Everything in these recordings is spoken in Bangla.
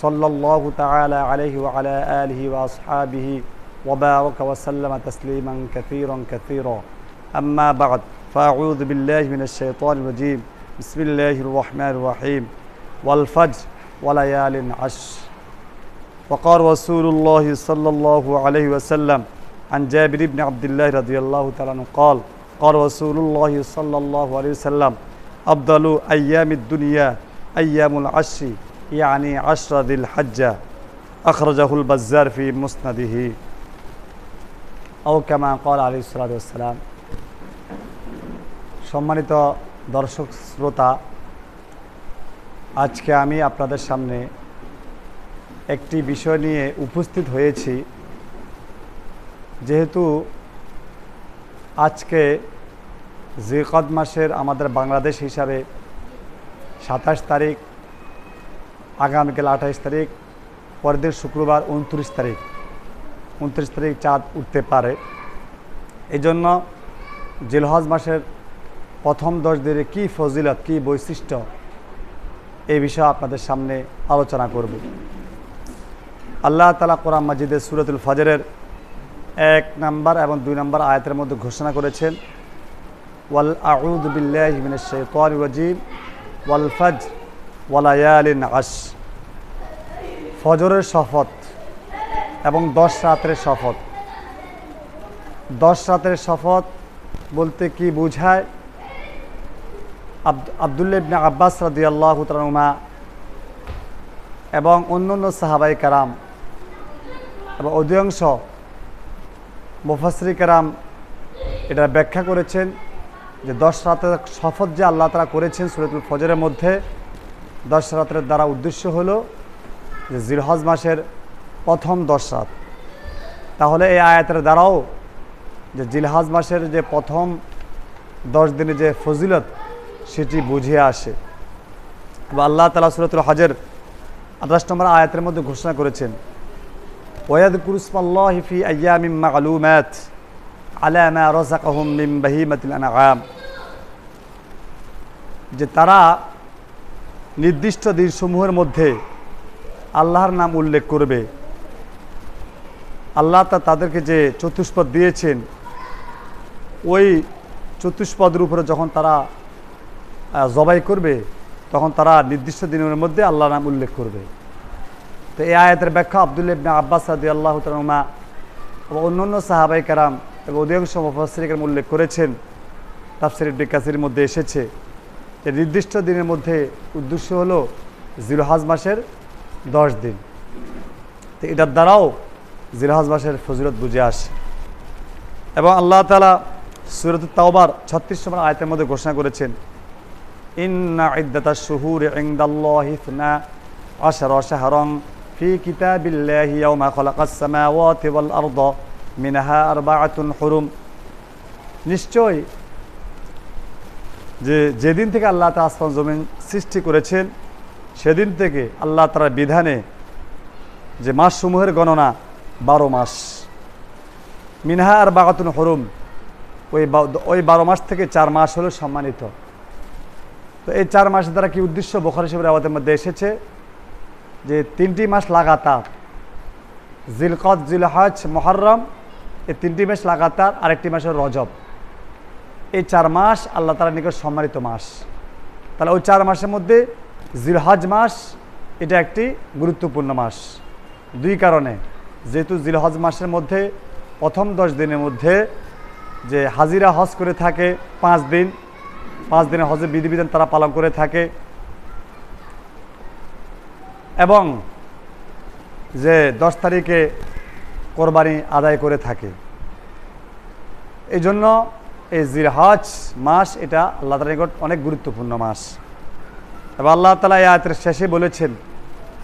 صلى الله تعالى عليه وعلى آله وأصحابه وبارك وسلم تسليما كثيرا كثيرا. أما بعد فأعوذ بالله من الشيطان الرجيم. بسم الله الرحمن الرحيم. والفجر وليال عشر. وقال رسول الله صلى الله عليه وسلم عن جابر بن عبد الله رضي الله تعالى عنه قال قال رسول الله صلى الله عليه وسلم أفضل أيام الدنيا أيام العشر ইয়ানি আশরাদিল হাজ্জা আখরজাহুল বাজ্জার ফি মুসনাদিহি ও কেমা কল আলী সালাম সম্মানিত দর্শক শ্রোতা, আজকে আমি আপনাদের সামনে একটি বিষয় নিয়ে উপস্থিত হয়েছি। যেহেতু আজকে জিকদ মাসের আমাদের বাংলাদেশ হিসাবে সাতাশ তারিখ আগামীকাল আঠাইশ তারিখ, পরের দিন শুক্রবার উনত্রিশ তারিখ। উনত্রিশ তারিখ চাঁদ উঠতে পারে। এই জন্য জিলহজ মাসের প্রথম দশ দিনে কী ফজিলত, কী বৈশিষ্ট্য, এই বিষয়ে আপনাদের সামনে আলোচনা করব। আল্লাহ তালা কোরআন মাজিদের সুরতুল ফজরের এক নাম্বার এবং দুই নম্বর আয়াতের মধ্যে ঘোষণা করেছেন, ওয়াল আউদ বিল্লাহ মিনাশ শাইতানির রাজিম, ওয়াল ফজ ওয়ালায়ালিন আশ ফজরের শপথ এবং দশ রাতের শপথ। দশ রাতের শপথ বলতে কি বোঝায়? আবদুল্লা ইবনে আব্বাস রাদি আল্লাহ তালুমা এবং অন্য অন্য সাহাবাই কারাম এবং অধিকাংশ মুফাসরি কারাম এটা ব্যাখ্যা করেছেন যে দশ রাতের শপথ যে আল্লাহ তারা করেছেন সুরতুল ফজরের মধ্যে দশ রাতের দ্বারা উদ্দেশ্য হলো যে জিরহজ মাসের প্রথম দশ রাত তাহলে এই আয়াতের দ্বারাও যে জিলহাজ মাসের যে প্রথম দশ দিনে যে ফজিলত, সেটি বুঝিয়ে আসে। এবং আল্লাহ তালা সুরতুল হজের আঠাশ নম্বর আয়াতের মধ্যে ঘোষণা করেছেন ওয়াদ কুরুসমাল্লাহ ফি আয়ামিম মালুমাত আলা মা রাযাকাহুম মিন বাহিমাতিল আনআম। যে তারা নির্দিষ্ট দিনসমূহের মধ্যে আল্লাহর নাম উল্লেখ করবে। আল্লাহ তা তাদেরকে যে চতুষ্পদ দিয়েছেন, ওই চতুষ্পদের উপরে যখন তারা জবাই করবে, তখন তারা নির্দিষ্ট দিনের মধ্যে আল্লাহ নাম উল্লেখ করবে। তো এই আয়াতের ব্যাখ্যা আবদুল্লা ইবনে আব্বাস সাদি আল্লাহ তালমা এবং অন্য অন্য সাহাবাই কারাম এবং অধিকাংশ মুফাসরিকের উল্লেখ করেছেন। তাফসির ইবনে কাসির মধ্যে এসেছে। নির্দিষ্ট দিনের মধ্যে উদ্দেশ্য হলো জিরোহাজ মাসের দশ দিন। তো এটার দ্বারাও জিরোহাজ মাসের ফজিলত বুঝে আসে। এবং আল্লাহ তালা সুরত তাওবার ছত্রিশ নম্বর আয়তের মধ্যে ঘোষণা করেছেন, ইন্না ইদ্দাতা শুহুর ইংদাল্লাহ ইসনা আশার শাহরং ফি কিতাবিল্লাহি ইয়াউমা খালাকাস সামাওয়াতি ওয়াল আরদ মিনহা আরবাআতুন হুরুম। নিশ্চয় যে যেদিন থেকে আল্লাহ তা আসমান জমিন সৃষ্টি করেছেন, সেদিন থেকে আল্লাহ তার বিধানে যে মাসসমূহের গণনা বারো মাস। মিনহা আর বাগাতুন হরুম, ওই ওই বারো মাস থেকে চার মাস হলো সম্মানিত। তো এই চার মাসের দ্বারা কি উদ্দেশ্য? বোখার হিসেবে আমাদের মধ্যে এসেছে যে তিনটি মাস লাগাতার। জিলকত, জিলহজ মহরম এই তিনটি মাস লাগাতার, আরেকটি মাস হল রজব। এই চার মাস আল্লাহ তালার নিকট সম্মানিত মাস। তাহলে ওই চার মাসের মধ্যে জিলহজ মাস, এটা একটি গুরুত্বপূর্ণ মাস। দুই কারণে, যেহেতু জিলহজ মাসের মধ্যে, প্রথম দশ দিনের মধ্যে যে হাজিরা হজ করে থাকে পাঁচ দিন, পাঁচ দিনের হজের বিধিবিধান তারা পালন করে থাকে। এবং যে দশ তারিখে কোরবানি আদায় করে থাকে। এই জন্য এই জিরহাজ মাস এটা আল্লাহ তালা নিকট অনেক গুরুত্বপূর্ণ মাস। এবার আল্লাহ তালা এই আয়াতের শেষে বলেছেন,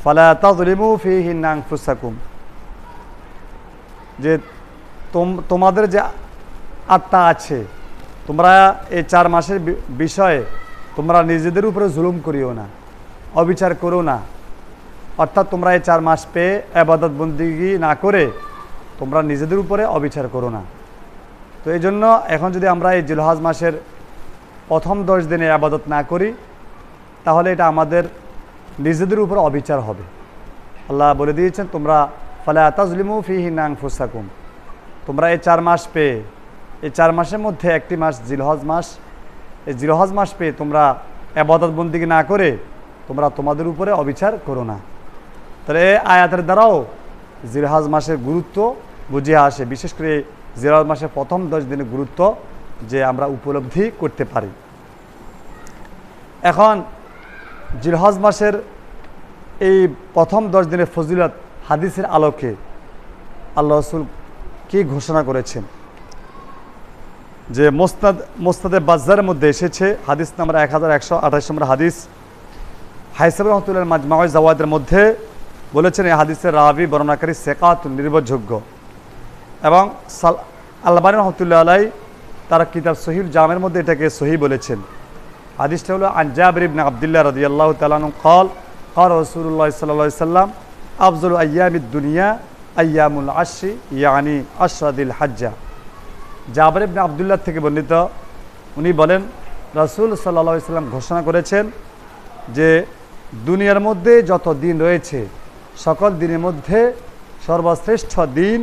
ফালা তাজলিমু ফিহি নাংফুসাকুম যে তোম- তোমাদের যে আত্মা আছে, তোমরা এই চার মাসের বিষয়ে তোমরা নিজেদের উপরে জুলুম করিও না, অবিচার করো না। অর্থাৎ তোমরা এই চার মাস পেয়ে আবাদত বন্দিগি না করে তোমরা নিজেদের উপরে অবিচার করো না। তো এই জন্য এখন যদি আমরা এই জিলহাজ মাসের প্রথম দশ দিনে আবাদত না করি, তাহলে এটা আমাদের নিজেদের উপর অবিচার হবে। আল্লাহ বলে দিয়েছেন, তোমরা ফলে আতাজলিমু ফিহি নাং ফুসাকুম তোমরা এই চার মাস পেয়ে, এই চার মাসের মধ্যে একটি মাস জিলহজ মাস, এই জিলহজ মাস পেয়ে তোমরা আবাদত বন্দিকে না করে, তোমরা তোমাদের উপরে অবিচার করো না। তাহলে আয়াতের দ্বারাও জিলহাজ মাসের গুরুত্ব বুঝিয়ে আসে। বিশেষ করে জিলহজ মাসের প্রথম দশ দিনের গুরুত্ব যে আমরা উপলব্ধি করতে পারি। এখন জিলহজ মাসের এই প্রথম দশ দিনের ফজিলত হাদিসের আলোকে আল্লাহ রসুল কি ঘোষণা করেছেন? যে মোস্তাদ, মোস্তাদে বাজারের মধ্যে এসেছে হাদিস নাম্বার এক হাজার একশো আঠাশ নম্বর হাদিস। হাইসাব রহমতুল্লাহ মাজমাওয়াজ জাওয়াদের মধ্যে বলেছেন এই হাদিসের রাবি বর্ণনাকারী সেকাত নির্ভরযোগ্য। এবং সাল আল্লাবানি রহমতুল্লাহ আলাই তারা কিতাব সহিউল জামের মধ্যে এটাকে সহি বলেছেন। আদিসটা হলো আনজাবির না আবদুল্লাহ রাজি আল্লাহ তালন কল কর রসুল্লাহ সাল্লা সাল্লাম, আফজল আয়ামিদ দুনিয়া আয়ামুল আশি ইয়ানি আশরাদিল হাজ্জা। জাবর না আবদুল্লাহ থেকে বর্ণিত, উনি বলেন, রসুল সাল্লা সাল্লাম ঘোষণা করেছেন যে, দুনিয়ার মধ্যে যত দিন রয়েছে, সকল দিনের মধ্যে সর্বশ্রেষ্ঠ দিন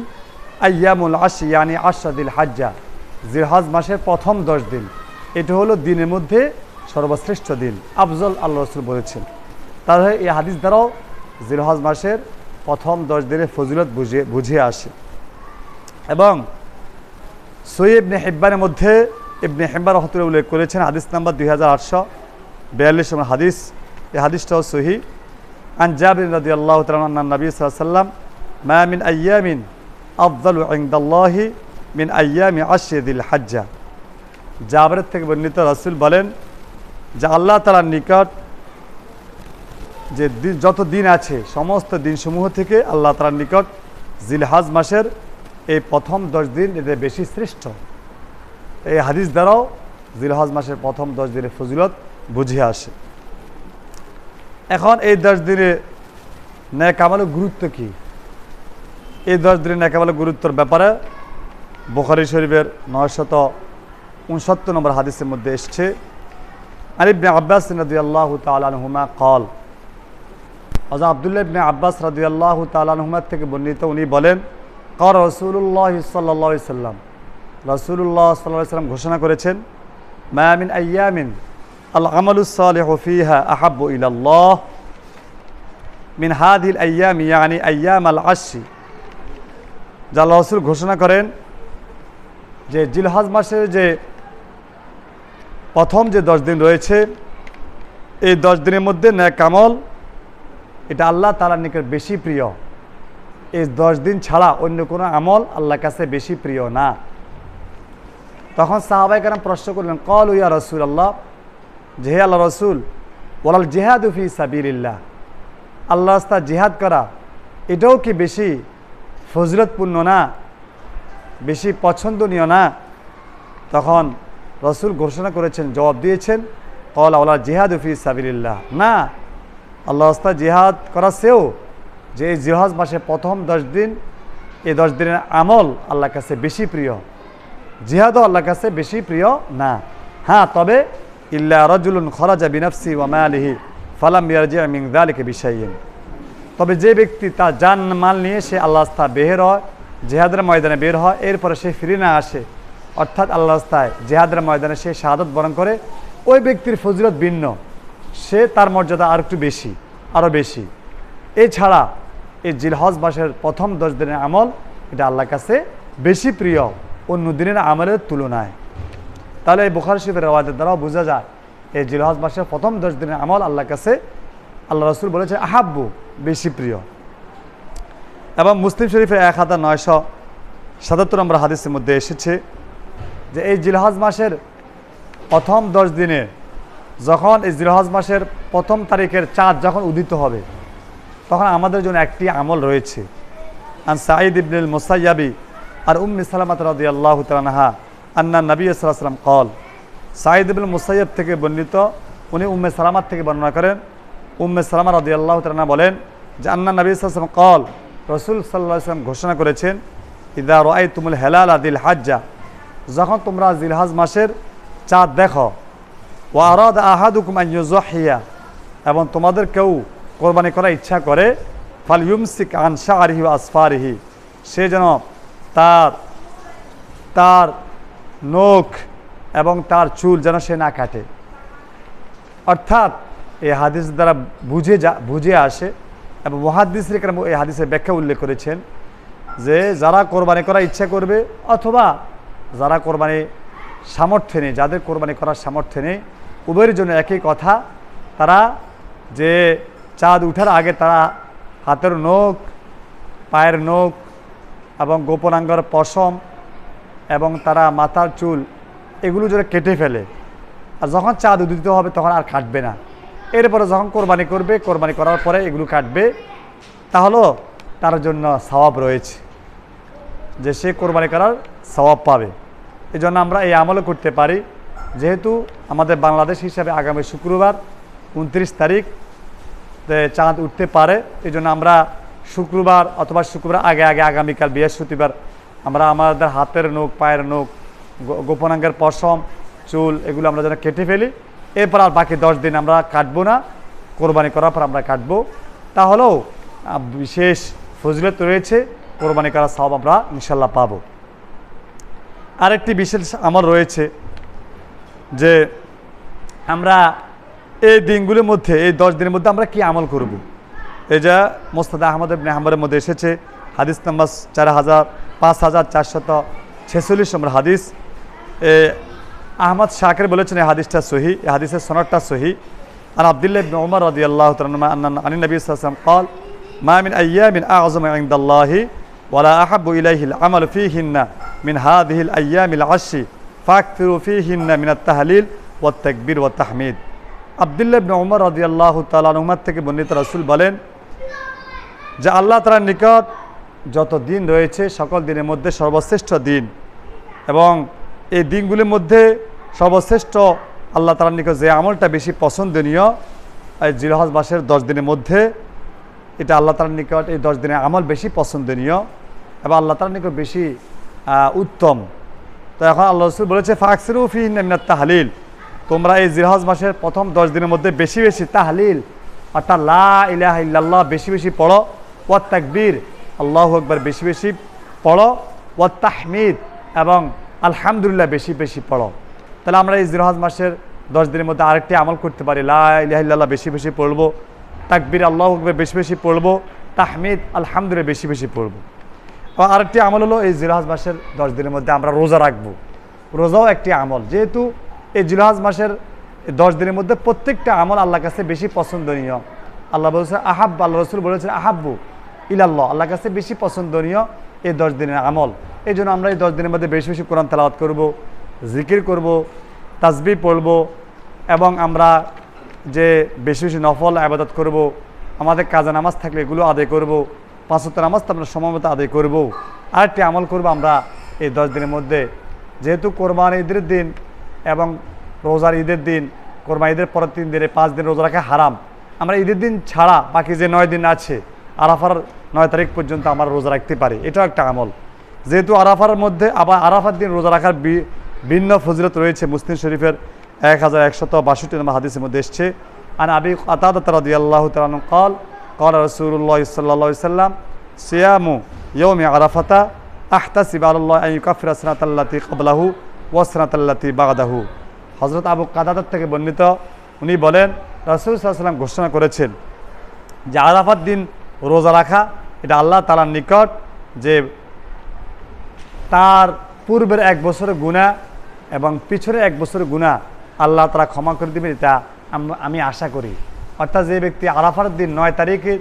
আয়ামুল আশি ইয়ানি আশাদিল হাজ্জা। জিরহাজ মাসের প্রথম দশ দিন। এটা হলো দিনের মধ্যে সর্বশ্রেষ্ঠ দিন। আফজল আল্লাহ রসুল বলেছেন। তাহলে এই হাদিস দ্বারাও জিরহাজ মাসের প্রথম দশ দিনের ফজিলত বুঝে বুঝে আসে। এবং সই ইবনে হেব্বানের মধ্যে ইবনে হেব্বার রহমতুল্লাহ উল্লেখ করেছেন হাদিস নাম্বার দুই হাজার আটশো বিয়াল্লিশ নম্বর হাদিস। এই হাদিসটাও সহি। আন জাবির রাদি আল্লাহ তালান নবী সাল্লাম মায়ামিন মিন আয়ামিন আফদাল ইংদাল্লাহি মিন আয়ামি আশিদিল হাজ্জা। জাবরের থেকে বর্ণিত রাসুল বলেন যে আল্লাহ তালার নিকট যে যত দিন আছে, সমস্ত দিনসমূহ থেকে আল্লাহ তালার নিকট জিলহাজ মাসের এই প্রথম দশ দিন এতে বেশি শ্রেষ্ঠ। এই হাদিস দ্বারাও জিলহাজ মাসের প্রথম দশ দিনের ফজিলত বুঝে আসে। এখন এই দশ দিনে ন্যায় আমলের গুরুত্ব কি? এই দশ ন্যাক আমলের গুরুত্বর ব্যাপারে বুখারি শরীফের নয়শত উনসত্তর নম্বর হাদিসের মধ্যে এসছে। আলিবনে আব্বাস নদী আল্লাহ তালহুমা কল। আজ আবদুল্লাহ ইবনে আব্বাস রাদি আল্লাহ তালহুমার থেকে বর্ণিত, উনি বলেন কর রসুল্লাহ সাল্লা সাল্লাম রসুল্লাহ সাল্লাহ সাল্লাম ঘোষণা করেছেন মায়ামিন আয়ামিন আল ইলাল্লাহ, মিন হাদিল আয়াম ইয়ানি আয়াম আল আশি যা রসুল ঘোষণা করেন যে জিলহাজ মাসের যে প্রথম যে দশ দিন রয়েছে, এই দশ দিনের মধ্যে ন্যায় কামল এটা আল্লাহ তালার নিকট বেশি প্রিয়। এই দশ দিন ছাড়া অন্য কোনো আমল আল্লাহর কাছে বেশি প্রিয় না। তখন সাহাবাই কারাম প্রশ্ন করলেন, কল ইয়া রসুল আল্লাহ যে হে আল্লাহ রসুল ওলাল জেহাদ উফি সাবিল্লাহ আল্লাহ রাস্তা জেহাদ করা, এটাও কি বেশি? ফজলতপূর্ণ না, বেশি পছন্দনীয় না, তখন রসুল ঘোষণা করেছেন, জবাব দিয়েছেন কল আল্লাহ জেহাদ উফি সাবিল্লাহ না আল্লাহ রাস্তা জেহাদ করা সেও যে এই জিহাজ মাসে প্রথম দশ দিন, এই দশ দিনের আমল আল্লাহর কাছে বেশি প্রিয়। জিহাদও আল্লাহর কাছে বেশি প্রিয় না। হ্যাঁ তবে ইল্লা রজুলুন খরাজা বিনফসি ওয়ামা আলিহি ফালাম ইয়ারজি মিং দালিকে বিষয়ীন তবে যে ব্যক্তি তার জান মাল নিয়ে সে আল্লাহ রাস্তা বের হয়, জেহাদের ময়দানে বের হয়, এরপরে সে ফিরে না আসে, অর্থাৎ আল্লাহ রাস্তায় জেহাদের ময়দানে সে শাহাদত বরণ করে, ওই ব্যক্তির ফজিলত ভিন্ন। সে তার মর্যাদা আর একটু বেশি আরও বেশি। এছাড়া এই জিলহজ মাসের প্রথম দশ দিনের আমল, এটা আল্লাহর কাছে বেশি প্রিয়, অন্য দিনের আমলের তুলনায়। তাহলে এই বুখার শিবের রওয়াজের দ্বারাও বোঝা যায়, এই জিলহজ মাসের প্রথম দশ দিনের আমল আল্লাহর কাছে আল্লাহ রসুল বলেছে, আহাব্বু, বেশি প্রিয়। এবং মুসলিম শরীফের এক হাজার নয়শো সাতাত্তর নম্বর হাদিসের মধ্যে এসেছে যে, এই জিলহজ মাসের প্রথম দশ দিনে যখন এই জিলহজ মাসের প্রথম তারিখের চাঁদ যখন উদিত হবে, তখন আমাদের জন্য একটি আমল রয়েছে। আন সাঈদ ইবনুল মুসাইয়াবি আর উম্মি সালামাত রাদি আল্লাহ তালাহা আন্না নবী সাল্লাম কল সাইদ ইবুল মুসাইয়ব থেকে বর্ণিত, উনি উম্মে সালামাত থেকে বর্ণনা করেন উম্মে সালামা রাদি আল্লাহ তালাহা বলেন যে আন্না নবী সাল্লাম কল রসুল সাল্লাহ সাল্লাম ঘোষণা করেছেন, ইদা রাই তুমুল হেলাল আদিল হাজ্জা যখন তোমরা জিলহাজ মাসের চাঁদ দেখো ও আরাদ আহাদুকুম আইয়ুজহিয়া এবং তোমাদের কেউ কোরবানি করার ইচ্ছা করে ফাল ইউমসিক আনসা আরিহি আসফারিহি সে যেন তার তার নখ এবং তার চুল যেন সে না কাটে। অর্থাৎ এই হাদিস দ্বারা বুঝে যা, বুঝে আসে এবং মহাদিস এই হাদিসের ব্যাখ্যা উল্লেখ করেছেন যে যারা কোরবানি করার ইচ্ছা করবে অথবা যারা কোরবানি সামর্থ্য নেই, যাদের কোরবানি করার সামর্থ্য নেই, উভয়ের জন্য একই কথা। তারা যে চাঁদ উঠার আগে তারা হাতের নখ, পায়ের নখ এবং গোপনাঙ্গর পশম এবং তারা মাথার চুল এগুলো যদি কেটে ফেলে। আর যখন চাঁদ উদিত হবে তখন আর কাটবে না। এরপরে যখন কোরবানি করবে, কোরবানি করার পরে এগুলো কাটবে তাহলেও তার জন্য সওয়াব রয়েছে যে সে কোরবানি করার সওয়াব পাবে। এই জন্য আমরা এই আমলও করতে পারি। যেহেতু আমাদের বাংলাদেশ হিসাবে আগামী শুক্রবার উনত্রিশ তারিখ চাঁদ উঠতে পারে। এই জন্য আমরা শুক্রবার অথবা শুক্রবার আগে আগে আগামীকাল বৃহস্পতিবার আমরা আমাদের হাতের নখ, পায়ের নখ গোপনাঙ্গের পশম, চুল এগুলো আমরা যেন কেটে ফেলি। এরপর আর বাকি দশ দিন আমরা কাটবো না। কোরবানি করার পর আমরা কাটবো। তাহলেও বিশেষ ফজিলত রয়েছে, কোরবানি করার সব আমরা ইনশাল্লাহ পাবো। আরেকটি বিশেষ আমার রয়েছে যে আমরা এই দিনগুলির মধ্যে, এই দশ দিনের মধ্যে আমরা কি আমল করব। এই যা মোস্তাদ আহমদ হাম্বরের মধ্যে এসেছে, হাদিস নাম্বার চার হাজার পাঁচ হাজার চারশত ছেচল্লিশ নম্বর হাদিস। এ আহমদ শাকের বলেছেন এই হাদিসটা সহি এই হাদিসের সনদটা সহি আর আবদুল্লাহ ইবনে ওমর রাদিয়াল্লাহু তাআলা আন্না আনী নবী সাল্লাল্লাহু আলাইহি ওয়াসাল্লাম قال ما من ايام اعظم عند الله ولا احب اليه العمل فيهن من هذه الايام العشر فاكثروا فيهن من التهليل والتكبير والتحميد আবদুল্লাহ ইবনে ওমর রাদিয়াল্লাহু তাআলা আনহুমার থেকে বর্ণিত রাসূল বলেন যে আল্লাহ তাআলার নিকট যত দিন রয়েছে সকল দিনের মধ্যে সর্বশ্রেষ্ঠ দিন এবং এই দিনগুলির মধ্যে সর্বশ্রেষ্ঠ আল্লাহ তালার নিকট যে আমলটা বেশি পছন্দনীয়, এই জিরহজ মাসের দশ দিনের মধ্যে, এটা আল্লাহ তালার নিকট এই দশ দিনের আমল বেশি পছন্দনীয় এবং আল্লাহ তালার নিকট বেশি উত্তম। তো এখন আল্লাহ রসুল বলেছে, ফাকসিরু ফি তাহালিল। তোমরা এই জিরহজ মাসের প্রথম দশ দিনের মধ্যে বেশি বেশি তাহলিল, অর্থাৎ লা ইলাহা ইল্লাল্লাহ বেশি বেশি পড়ো ওয়াত তাকবীর আল্লাহু আকবার বেশি বেশি পড়ো ওয়াত তাহমিদ এবং আলহামদুলিল্লাহ বেশি বেশি পড়ো। তাহলে আমরা এই জিরহজ মাসের দশ দিনের মধ্যে আরেকটি আমল করতে পারি। লা ইলাহা ইল্লাল্লাহ বেশি বেশি পড়ব। তাকবীর আল্লাহু আকবার বেশি বেশি পড়ব। তাহমিদ আলহামদুলিল্লাহ বেশি বেশি পড়ব। আর আরেকটি আমল হলো এই জিলহাজ মাসের দশ দিনের মধ্যে আমরা রোজা রাখব। রোজাও একটি আমল। যেহেতু এই জিলহাজ মাসের দশ দিনের মধ্যে প্রত্যেকটা আমল আল্লাহর কাছে বেশি পছন্দনীয়। আল্লাহ বলছে আহাব আল্লাহ রসুল বলেছেন, আহাব্বু ইলাল্লাহ, আল্লাহর কাছে বেশি পছন্দনীয়। এই দশ দিনের আমল। এই জন্য আমরা এই দশ দিনের মধ্যে বেশি বেশি কোরআন তালাওয়াত করব, জিকির করব তাসবি পড়ব এবং আমরা যে বেশি বেশি নফল আবাদত করব, আমাদের কাজা নামাজ থাকলে এগুলো আদায় করব পাঁচত্তর নামাজ তো আমরা সময় মতো আদায় করব। আরেকটি আমল করব আমরা এই দশ দিনের মধ্যে। যেহেতু কোরবান ঈদের দিন এবং রোজার ঈদের দিন, কোরবান ঈদের পরের তিন দিনে পাঁচ দিন রোজা রাখা হারাম। আমরা ঈদের দিন ছাড়া বাকি যে নয় দিন আছে, আরাফার নয় তারিখ পর্যন্ত আমরা রোজা রাখতে পারি। এটাও একটা আমল। যেহেতু আরাফার মধ্যে আবার আরাফার দিন রোজা রাখার ভিন্ন ফজিলত রয়েছে। মুসলিম শরীফের এক হাজার একশত বাষট্টি নম্বর হাদিসের মধ্যে এসছে আর আবি আতাদত রাদি আল্লাহ তালু কল কল রসুল্লাহ সাল্লা সাল্লাম, সিয়ামু ইয়মি আরাফাতা আহতাসিব আল্লাহ আই কাফির আসনাতাল্লাতি কবলাহু ওয়াসনাতাল্লাতি বাগাদাহু। হজরত আবু কাদাদার থেকে বর্ণিত, উনি বলেন, রসুল সাল্লাম ঘোষণা করেছেন যে আরাফার দিন রোজা রাখা, এটা আল্লাহ তালার নিকট যে তার পূর্বের এক বছরের গুণা এবং পিছনের এক বছরের গুণা আল্লাহ তারা ক্ষমা করে দেবেন, এটা আমি আশা করি। অর্থাৎ যে ব্যক্তি আরাফার দিন নয় তারিখে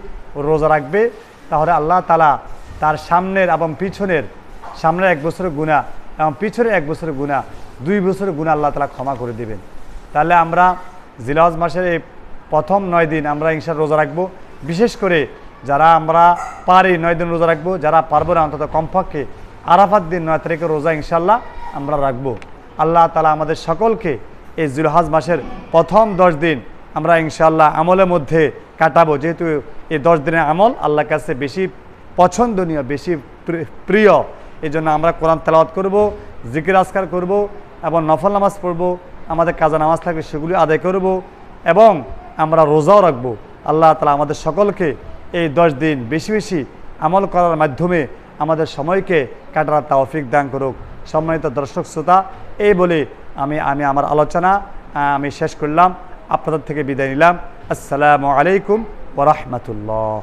রোজা রাখবে, তাহলে আল্লাহ তালা তার সামনের এবং পিছনের, সামনের এক বছরের গুণা এবং পিছনের এক বছরের গুণা দুই বছরের গুণা আল্লাহ তালা ক্ষমা করে দেবেন। তাহলে আমরা জিলাজ মাসের এই প্রথম নয় দিন আমরা ইনশাল রোজা রাখব। বিশেষ করে যারা আমরা পারি, নয় দিন রোজা রাখব, যারা পারব না, অন্তত কমপক্ষে আরাফাত দিন, নয় তারিখে রোজা ইনশাল্লাহ আমরা রাখব। আল্লাহ তালা আমাদের সকলকে এই জুলহাজ মাসের প্রথম দশ দিন আমরা ইনশাল্লাহ আমলের মধ্যে কাটাবো। যেহেতু এই দশ দিনের আমল আল্লাহর কাছে বেশি পছন্দনীয়, বেশি প্রিয় এই জন্য আমরা কোরআন তেলাওয়াত করব, জিকির আসকার করব এবং নফল নামাজ পড়ব, আমাদের কাজা নামাজ থাকলে সেগুলি আদায় করব এবং আমরা রোজাও রাখব। আল্লাহ তালা আমাদের সকলকে এই দশ দিন বেশি বেশি আমল করার মাধ্যমে আমাদের সময়কে কাটার তাওফিক দান করুক। সম্মানিত দর্শক শ্রোতা, এই বলে আমি আমি আমার আলোচনা আমি শেষ করলাম। আপনাদের থেকে বিদায় নিলাম। আসসালামু আলাইকুম ওরহমতুল্লাহ